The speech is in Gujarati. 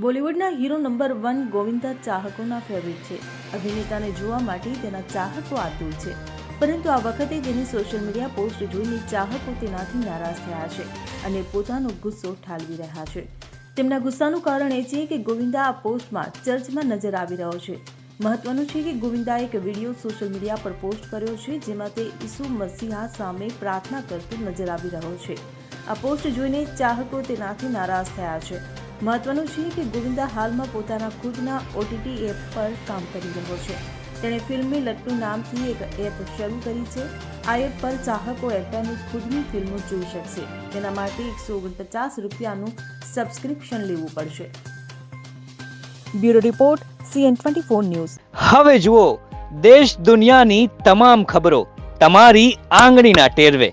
બોલિવૂડના હીરો નંબર વન ગોવિંદા ચાહકોના ફેવરિટ છે. અભિનેતાને જોવા માટે તેના ચાહકો આતુર છે. પરંતુ આ વખતે તેની સોશિયલ મીડિયા પોસ્ટ જોઈને ચાહકો તેનાથી નારાજ થયા છે અને પોતાનો ગુસ્સો ઠાલવી રહ્યા છે. તેમના ગુસ્સાનું કારણ એ છે કે ગોવિંદા આ પોસ્ટમાં ચર્ચમાં નજર આવી રહ્યો છે. મહત્વનું છે કે ગોવિંદા એક વીડિયો સોશિયલ મીડિયા પર પોસ્ટ કર્યો છે જેમાં તે ઈસુ મસીહા સામે પ્રાર્થના કરતો નજર આવી રહ્યો છે. આ પોસ્ટ જોઈને ચાહકો તેનાથી નારાજ થયા છે. મહત્વનું છે કે ગોવિંદા હાલમાં પોતાના ખુદના ઓટીટી એપ પર કામ કરી રહ્યો છે. તેણે ફિલ્મી લટ્ટુ નામથી એક એપ શરૂ કરી છે. આ એપ પર ચાહકો એપની ખુદની ફિલ્મો જોઈ શકશે. તેના માટે એકસો ઓગણપચાસ રૂપિયાનું સબસ્ક્રિપ્શન લેવું પડશે. Bureau report, CN twenty four news. હવે જુઓ, દેશ દુનિયાની તમામ ખબરો તમારી આંગળીના ટેરવે.